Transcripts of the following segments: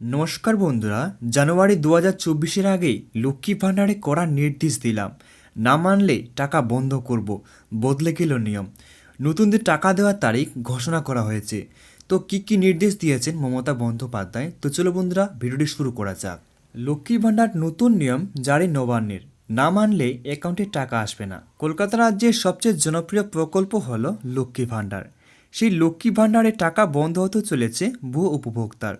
নমস্কার বন্ধুরা, জানুয়ারি দু হাজার চব্বিশের আগেই লক্ষ্মী ভাণ্ডারে করা নির্দেশ দিলাম। না মানলে টাকা বন্ধ করব, বদলে গেল নিয়ম। নতুনদের টাকা দেওয়ার তারিখ ঘোষণা করা হয়েছে। তো কী কী নির্দেশ দিয়েছেন মমতা বন্দ্যোপাধ্যায়? তো চলো বন্ধুরা, ভিডিওটি শুরু করা যাক। লক্ষ্মী ভাণ্ডার নতুন নিয়ম জারি নবান্নের। না মানলে অ্যাকাউন্টে টাকা আসবে না। কলকাতা রাজ্যের সবচেয়ে জনপ্রিয় প্রকল্প হলো লক্ষ্মী ভাণ্ডার। সেই লক্ষ্মী ভাণ্ডারে টাকা বন্ধ হতে চলেছে ভূ উপভোক্তার।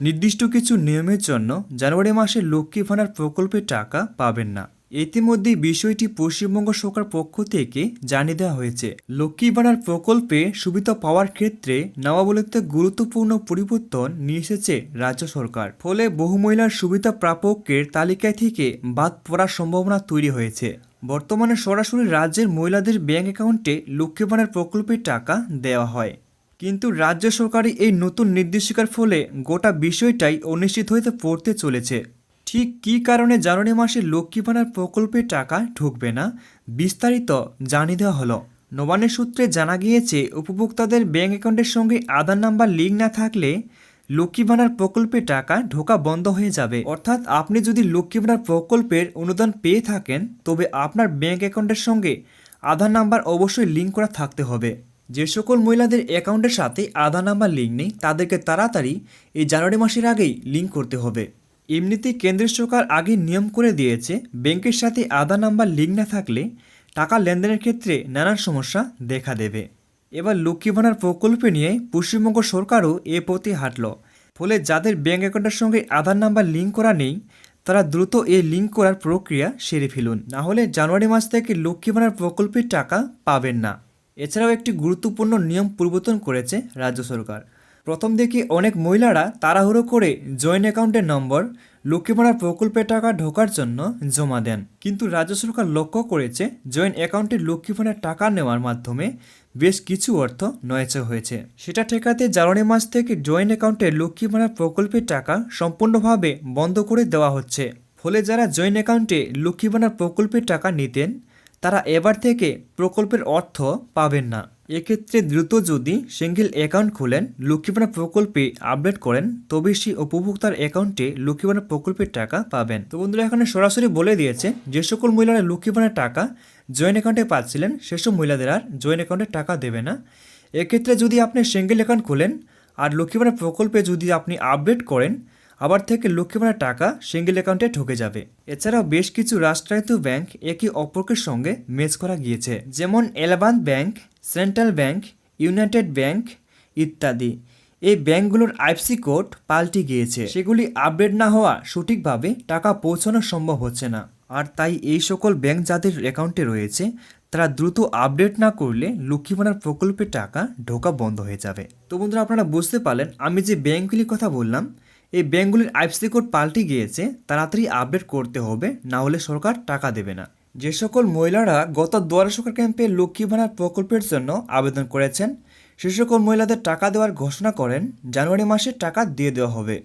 নির্দিষ্ট কিছু নিয়মের জন্য জানুয়ারি মাসে লক্ষ্মী ভাণ্ডার প্রকল্পের টাকা পাবেন না। ইতিমধ্যেই বিষয়টি পশ্চিমবঙ্গ সরকার পক্ষ থেকে জানিয়ে দেওয়া হয়েছে। লক্ষ্মী ভাণ্ডার প্রকল্পে সুবিধা পাওয়ার ক্ষেত্রে নবাবলিতে গুরুত্বপূর্ণ পরিবর্তন নিয়ে এসেছে রাজ্য সরকার। ফলে বহু মহিলার সুবিধা প্রাপকের তালিকায় থেকে বাদ পড়ার সম্ভাবনা তৈরি হয়েছে। বর্তমানে সরাসরি রাজ্যের মহিলাদের ব্যাংক অ্যাকাউন্টে লক্ষ্মী ভাণ্ডার প্রকল্পের টাকা দেওয়া হয়। কিন্তু রাজ্য সরকারি এই নতুন নির্দেশিকার ফলে গোটা বিষয়টাই অনিশ্চিত হইতে পড়তে চলেছে। ঠিক কী কারণে জানুয়ারি মাসে লক্ষ্মী ভাণ্ডার প্রকল্পের টাকা ঢুকবে না? বিস্তারিত জানিয়ে দেওয়া হলো। নবান্নের সূত্রে জানা গিয়েছে, উপভোক্তাদের ব্যাঙ্ক অ্যাকাউন্টের সঙ্গে আধার নাম্বার লিঙ্ক না থাকলে লক্ষ্মী ভাণ্ডার প্রকল্পের টাকা ঢোকা বন্ধ হয়ে যাবে। অর্থাৎ আপনি যদি লক্ষ্মী ভাণ্ডার প্রকল্পের অনুদান পেয়ে থাকেন, তবে আপনার ব্যাঙ্ক অ্যাকাউন্টের সঙ্গে আধার নাম্বার অবশ্যই লিঙ্ক করা থাকতে হবে। যে সকল মহিলাদের অ্যাকাউন্টের সাথে আধার নাম্বার লিঙ্ক নেই, তাদেরকে তাড়াতাড়ি এই জানুয়ারি মাসের আগেই লিঙ্ক করতে হবে। এমনিতেই কেন্দ্র সরকার আগে নিয়ম করে দিয়েছে, ব্যাংকের সাথে আধার নাম্বার লিঙ্ক না থাকলে টাকা লেনদেনের ক্ষেত্রে নানান সমস্যা দেখা দেবে। এবার লক্ষ্মী ভাণ্ডার প্রকল্প নিয়ে পশ্চিমবঙ্গ সরকারও এ পথে হাঁটল। ফলে যাদের ব্যাংক অ্যাকাউন্টের সঙ্গে আধার নাম্বার লিঙ্ক করা নেই, তারা দ্রুত এ লিঙ্ক করার প্রক্রিয়া সেরে ফেলুন। না হলে জানুয়ারি মাস থেকে লক্ষ্মী ভাণ্ডার প্রকল্পের টাকা পাবেন না। এছাড়াও একটি গুরুত্বপূর্ণ নিয়ম পরিবর্তন করেছে রাজ্য সরকার। প্রথম দিকে অনেক মহিলারা তাড়াহুড়ো করে জয়েন্ট অ্যাকাউন্টের নম্বর, লক্ষ্মী ভাণ্ডার প্রকল্পের টাকা ঢোকার জন্য জমা দেন। কিন্তু রাজ্য সরকার লক্ষ্য করেছে জয়েন্ট অ্যাকাউন্টে লক্ষ্মী ভাণ্ডার টাকা নেওয়ার মাধ্যমে বেশ কিছু অর্থ নয়চা হয়েছে। সেটা ঠেকাতে জানুয়ারি মাস থেকে জয়েন্ট অ্যাকাউন্টে লক্ষ্মী ভাণ্ডার প্রকল্পের টাকা সম্পূর্ণভাবে বন্ধ করে দেওয়া হচ্ছে। ফলে যারা জয়েন্ট অ্যাকাউন্টে লক্ষ্মী ভাণ্ডার প্রকল্পের টাকা নিতেন তারা এবার থেকে প্রকল্পের অর্থ পাবেন না। এক্ষেত্রে দ্রুত যদি সিঙ্গেল অ্যাকাউন্ট খুলেন লক্ষ্মীবানা প্রকল্পে আপডেট করেন, তবে সেই উপভোক্তার অ্যাকাউন্টে লক্ষ্মীবানা প্রকল্পের টাকা পাবেন। তো বন্ধুরা, এখানে সরাসরি বলে দিয়েছে, যে সকল মহিলারা লক্ষ্মীবানের টাকা জয়েন্ট অ্যাকাউন্টে পাচ্ছিলেন, সেসব মহিলাদের আর জয়েন্ট অ্যাকাউন্টে টাকা দেবে না। এক্ষেত্রে যদি আপনি সিঙ্গেল অ্যাকাউন্ট খোলেন আর লক্ষ্মীবানা প্রকল্পে যদি আপনি আপডেট করেন আবার থেকে লক্ষ্মী ভাণ্ডার টাকা সিঙ্গেল অ্যাকাউন্টে ঢুকে যাবে। এছাড়াও বেশ কিছু রাষ্ট্রায়ত্ত ব্যাংক একে অপরকের সঙ্গে মেচ করা গিয়েছে, যেমন Allahabad Bank, Central Bank, United Bank ইত্যাদি। এই ব্যাংকগুলোর আইএফসি কোড পাল্টে গিয়েছে। সেগুলি আপডেট না হওয়া সঠিকভাবে টাকা পৌঁছানো সম্ভব হচ্ছে না। আর তাই এই সকল ব্যাংক যাদের অ্যাকাউন্টে রয়েছে, তারা দ্রুত আপডেট না করলে লক্ষ্মী ভাণ্ডার প্রকল্পের টাকা ঢোকা বন্ধ হয়ে যাবে। তো বন্ধুরা, আপনারা বুঝতে পারলেন, আমি যে ব্যাংকগুলির কথা বললাম এই ব্যাঙ্কগুলির আইএফসি কোড পাল্টে গিয়েছে, তাড়াতাড়ি আপডেট করতে হবে, না হলে সরকার টাকা দেবে না। যে সকল মহিলারা গত দুয়ারে সরকার ক্যাম্পে লক্ষ্মী ভাণ্ডার প্রকল্পের জন্য আবেদন করেছেন, সে সকল মহিলাদের টাকা দেওয়ার ঘোষণা করেন, জানুয়ারি মাসে টাকা দিয়ে দেওয়া হবে।